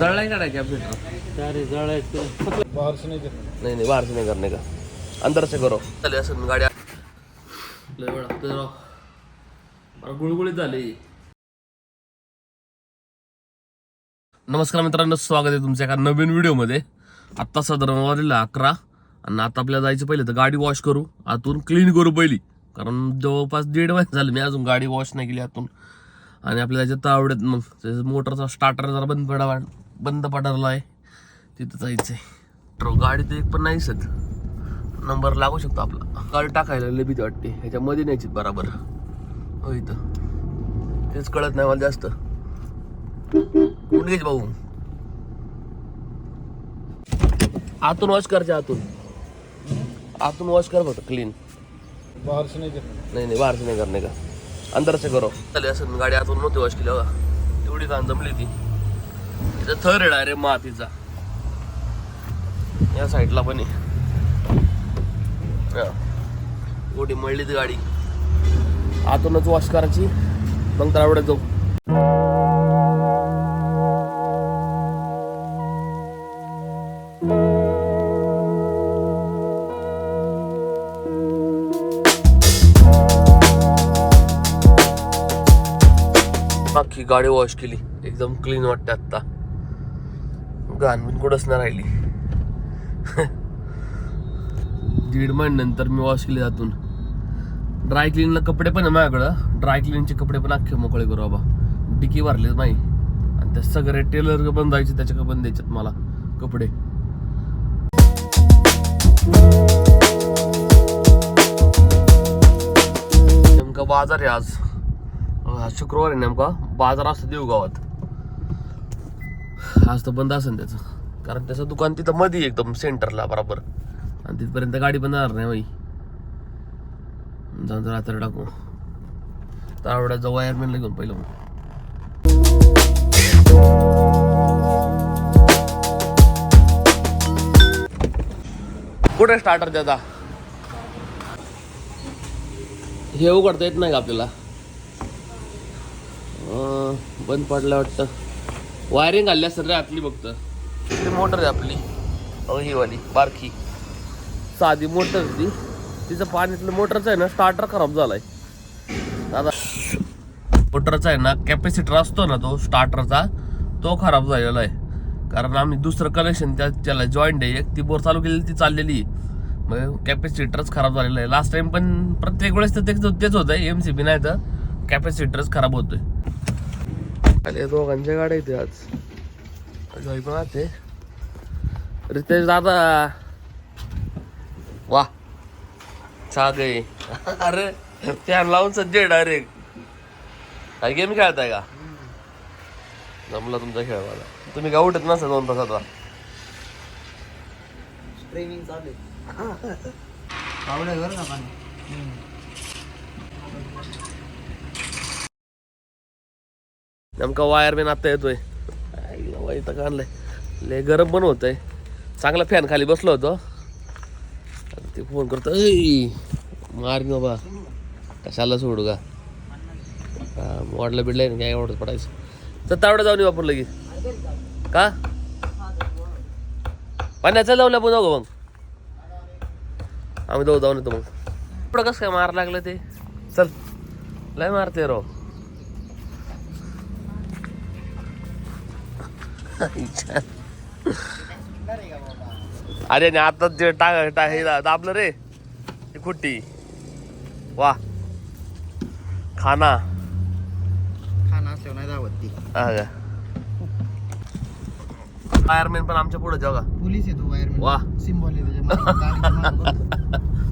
जळलाय का क्या फिल्टर अरे जळायचं. नहीं नहीं बाहर से नहीं करने का? अंदर से करो चले असं लय वेळ मला गुळगुळीत झाली. नमस्कार मित्रांनो स्वागत आहे तुमच्या एका नवीन व्हिडिओमध्ये. आत्ता साधारण वाजलेलं अकरा आणि आता आपल्याला जायचं पहिले तर गाडी वॉश करू. आतून क्लीन करू पहिली. कारण जवळपास दीड महिने झाले मी अजून गाडी वॉश नाही केली आतून. आणि आपल्याला त्याच्यात आवडत मग. त्याचं मोटरचा स्टार्टर जरा बंद पडा बंद पडला आहे तिथं जायचंय. तर गाडी तर एक पण नाही सत नंबर लागू शकतो आपला. गाडी टाकायला लय भीती वाटते. ह्याच्यामध्ये न्यायची बराबर. हो इथं. तेच कळत नाही मला जास्त. कोण घ्यायची भाऊ? आतून वॉश करचे आतून. आतून वॉश कर फक्त क्लीन नहीं नाही नाही बाहेरचं नाही करणे का? अंदर करो. चालेल असं गाडी आतून नव्हती वॉश केली बघा. एवढी घाण जमली ती. तिथं थर आहे डायरेक्ट मातीचा या साईडला पण आहे. एवढी मळली ती गाडी. आतूनच वॉश करायची. मग तर आवडत जाऊ. की गाडी वॉश केली. एकदम क्लीन वाटते आत्ता. घाण कुठंच ना राहिली? दीड महिन्यानंतर मी वॉश केली जातून ड्राय क्लीनला कपडे पण आहे माझ्याकडं. ड्राय क्लीनचे कपडे पण अख्खे मोकळे करू बाबा. डिकी भरले नाही आणि त्या सगळे टेलर पण जायचे त्याच्या पण द्यायच्यात मला कपडे. नेमका बाजार आहे आज. शुक्रवार आहे नेमका बाजार असतो देऊ गावात. आज तर बंद असेल त्याचं. कारण त्याचं दुकान तिथं मध्ये एकदम सेंटरला बरोबर. आणि तिथपर्यंत गाडी पण जाणार नाही बाई. जाऊन रात्र रात्री टाकू. तर आवडायचं वायरमॅनला घेऊन पहिलं मग. कुठे स्टार्टर त्याचा हे उघडता येत नाही का आपल्याला? बंद पडलं वाटतं. वायरिंग घालल्या सर रे आतली फक्त ती मोटर आहे आपली. अहो ही वाली बारकी. साधी मोटर ती तिचं पाण्यातलं मोटरचं आहे ना स्टार्टर खराब झालाय. दादा मोटरचा आहे ना कॅपॅसिटर असतो ना तो स्टार्टरचा तो खराब झालेला आहे. कारण आम्ही दुसरं कनेक्शन त्या त्याला जॉईंट आहे एक ती बोर चालू केलेली ती चाललेली. आहे. मग कॅपॅसिटरच खराब झालेलं आहे. लास्ट टाइम पण प्रत्येक वेळेस तर तेच तेच होतं एम सी बी नाही तर कॅपॅसिटरच खराब होतोय. अरे दोघांच्या गाड्या येते आज. जॉई पण राहते रितेश दादा. वा. छाग आहे. अरे फॅन लावून सज्जे डायरेक्ट काय गेम खेळताय का? जमला तुमचा खेळ मला. तुम्ही का उठत नसा दोन तास आता ट्रेनिंग चालू आहे ना पाणी नेमका वायरमॅन आता येतोय. वाईट आणलंय लय गरम पण होतंय. चांगला फॅन खाली बसलो होतो. ते फोन करतो मार बा कशाला सोडू का? हा, वाढलं बिडलंय ना काय एवढं पडायचं. तर तावडं जाऊन येऊ आपण लगे. का? पाण्याचा जाऊन आपण जाऊ मग. आम्ही जाऊ जाऊन येतो मग. पुढं कसं काय मार लागलं ते? चल लय मारते राव. अरे नाही आता ते टाक टा- हे दाबलं रे. खुट्टी. वा. खाना. खाना असल्यावर नाही दावत ती. फायरमॅन पण आमच्या पुढे जाऊ का पोलीस येतो वायर वा. सिम्बॉल आहे त्याच्या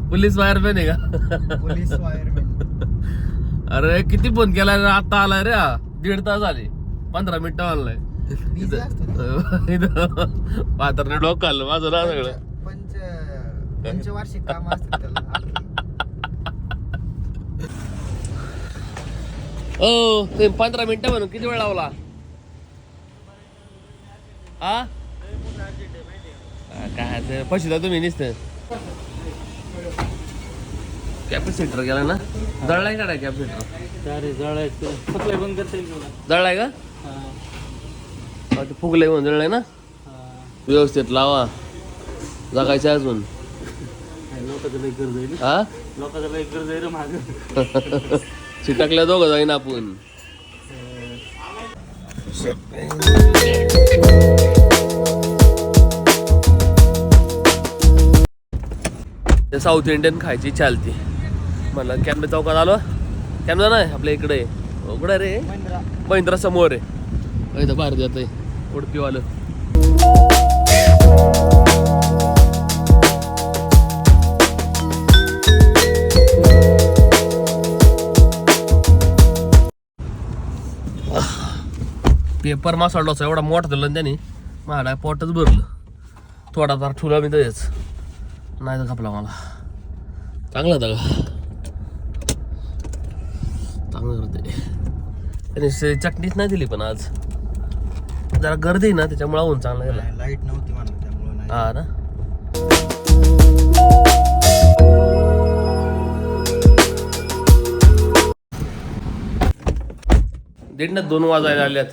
पोलीस फायरमॅन आहे का. पोलीस वायरमॅन अरे किती फोन केला रे? आता आलाय रे. दीड तास झाले. पंधरा मिनिटं आणलाय बिझी असतो डोकं खाल्लं माझं ना सगळं. पंच पंचवार्षिक काम असतात त्याला. ओ ते पंधरा मिनिटं म्हणून किती वेळ लावला? हा? हा, काय ते? तुम्ही निसत. कॅपॅसिटर गेला ना? जळलाय का कॅपॅसिटर बंद करता येईल तुला जळलाय का? हा, ते फुगलंय म्हणून जळलाय ना? व्यवस्थित लावा. जगायचं अजून. आहे हा? आहे चिटकल्या दोघं जाईन आपण. साऊथ इंडियन खायची चालती. म्हणलं कॅम्पे चौकात आलो. कॅम्पा नाही आपल्या इकडे. आहे. उघडं रे. महिंद्रा. महिंद्रा समोर आहे. बाहेर जात आहे उडपीवालं. पेपर मसाला एवढा मोठा दिलं ना त्याने. माझ्या पोटच भरलं. थोडा फार ठुला मी तसेच नाही तर खपला मला. चांगला होता का? चांगलं करते त्याने चटणीच नाही दिली पण आज. जरा गर्दी आहे ना त्याच्यामुळे होऊन चांगला गेला. लाइट नव्हती म्हणून त्यामुळे नाही. हा ना? दीड ना दोन वाजायला आल्यात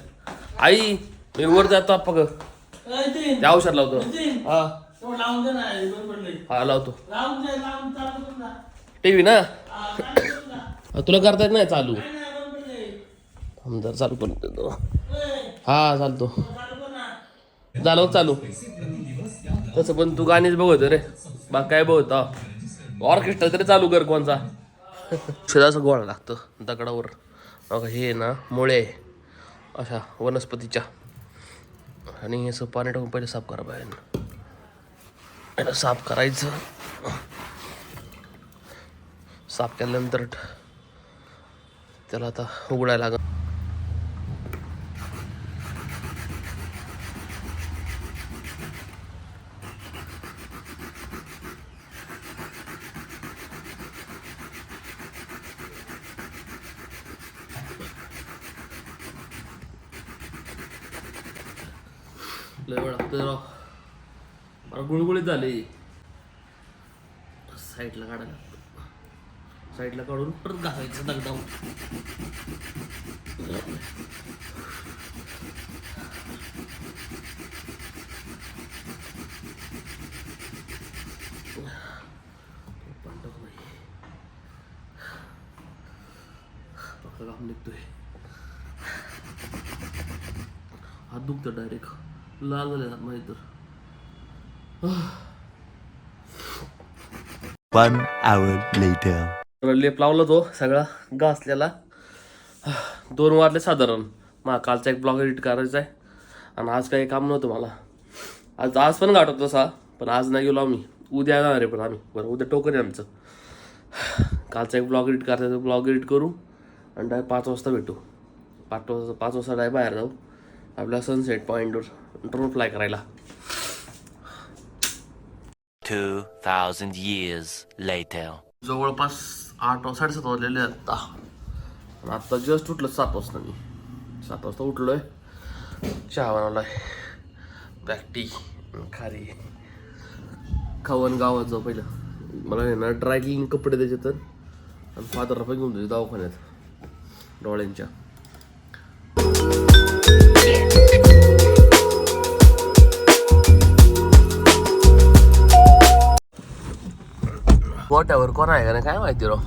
आई मी वर जातो आप्पा ग. त्या औषध लावतो. हा. हा लावतो. टीव्ही ना? हा, तुला करता येत नाही चालू? जरा चालू करून देतो. हा चालतो. झालं चालू. तसं पण तू गाणीच बघतो रे. बाकी काय बघतो ऑर्केस्ट्रा तरी चालू कर कोणचा. शेजाचं गोळा लागतं दगडावर. बघा हे ना मुळे. आहे. अशा वनस्पतीच्या. आणि हे असं पाणी टाकून पहिले साफ करा बाहेर. याला साफ करायचं. साफ केल्यानंतर त्याला आता उघडायला लागत लय वेळ लागतं राव. मला गुळगुळीत झाली. साईडला काढायला साईडला काढून परत घालायचं दगडावर पक्का काम निघतोय. हात दुखतो डायरेक्ट लाल झाले हात माझे तर One hour later. तर लेप लावला तो सगळा घासलेला दोन वाजले साधारण. मला कालचा एक ब्लॉग एडिट करायचा आहे. आणि आज काही काम नव्हतं मला. आज आज पण गाठवत तसा पण आज नाही गेलो आम्ही. उद्या येणार आहे पण आम्ही. बरं उद्या टोकन आहे आमचं. कालचा एक ब्लॉग एडिट करायचा ब्लॉग एडिट करू. आणि डाय पाच वाजता भेटू. पाच वाजता पाच वाजता डाय बाहेर जाऊ. आपल्या सनसेट पॉईंटवर ड्रोन फ्लाय करायला. 2,000 years later. जवळपास आठ साडेसात वाजलेले आहेत आता. आणि आत्ता जस्ट उठलं सात वाजता मी. सात वाजता उठलोय. चहा बनवलाय. बॅकटी खारी. खावन गावात जाऊ पहिलं. मला आहे ना ड्राय क्लीन कपडे द्यायचे तर आणि फादरला पण घेऊन जायचे दवाखान्यात. डोळ्यांच्या. गोट्यावर कोण आहे का नाही? काय माहिती राव.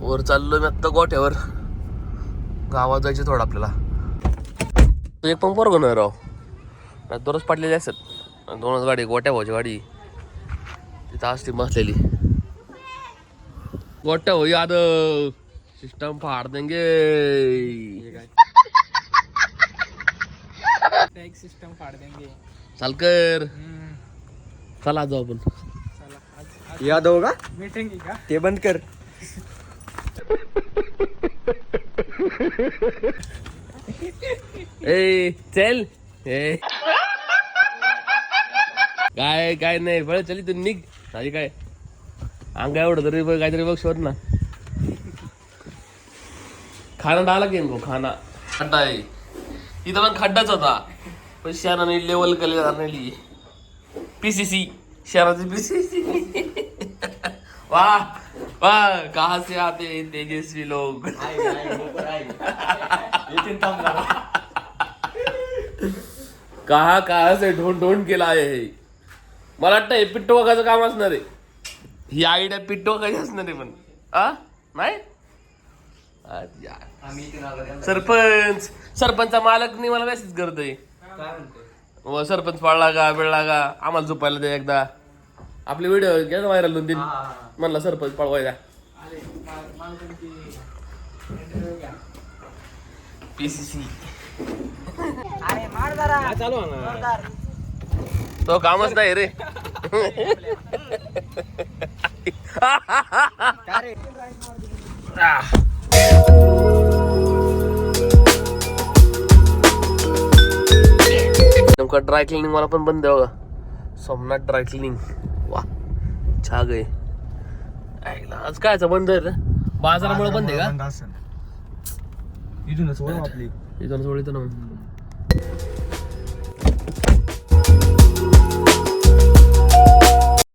वर चाललो मी आत्ता गोठ्यावर गावात जायचे थोडं आपल्याला. एक पण पोरग नाही राव. दररोज दोनच असत असतात. आणि दोनच गाडी गोट्या भाऊची गाडी. तिथं असते बसलेली. गोट्या भाऊ याद सिस्टम फाड देंगे एक सिस्टम फाड़ देंगे. चालकर चला जाऊ आपण. चला आज आज यादव का? भेटेंगे का? ते बंद कर. ए चल. ए. काय काय नाही. बळ चली तू निघ. आधी काय? अंगा एवढं तरी बघ काहीतरी बघ शोध ना. खाना डाला की गो खाना. खड्डा आहे. इथं पण खड्डाच होता. पण शहराने लेवल केले नेली पीसीसी शहराची पीसीसी वा वाह, कहाँ से आते हैं तेजस्वी लोग कहा कहा से ढोंड ढोंड के लाये हे? मला वाटतं हे पिट्टो वगाचं काम असणार आहे. ही आयडिया पिट्टो वगाची असणार आहे पण. आ? नाही. सरपंच. सरपंचा मालकनी मला मेसेज करतोय. व सरपंच पाळला का बिळला का आम्हाला झोपायला दे एकदा. आपले व्हिडिओ घ्या व्हायरल दोन तीन म्हणला सरपंच पळवायला पीसीसी अरे मार जरा. चालू जोरदार. तो कामच नाही रे. का रे? नेमका ड्राय क्लिनिंग मला पण बंद आहे बघा. सोमनाथ ड्राय क्लिनिंग वा छाग आहे. ऐकलं, आज कायचं बंद आहे रे? बाजारामुळे बंद आहे का? इथूनच ओळख आपली. इथून सोडित ना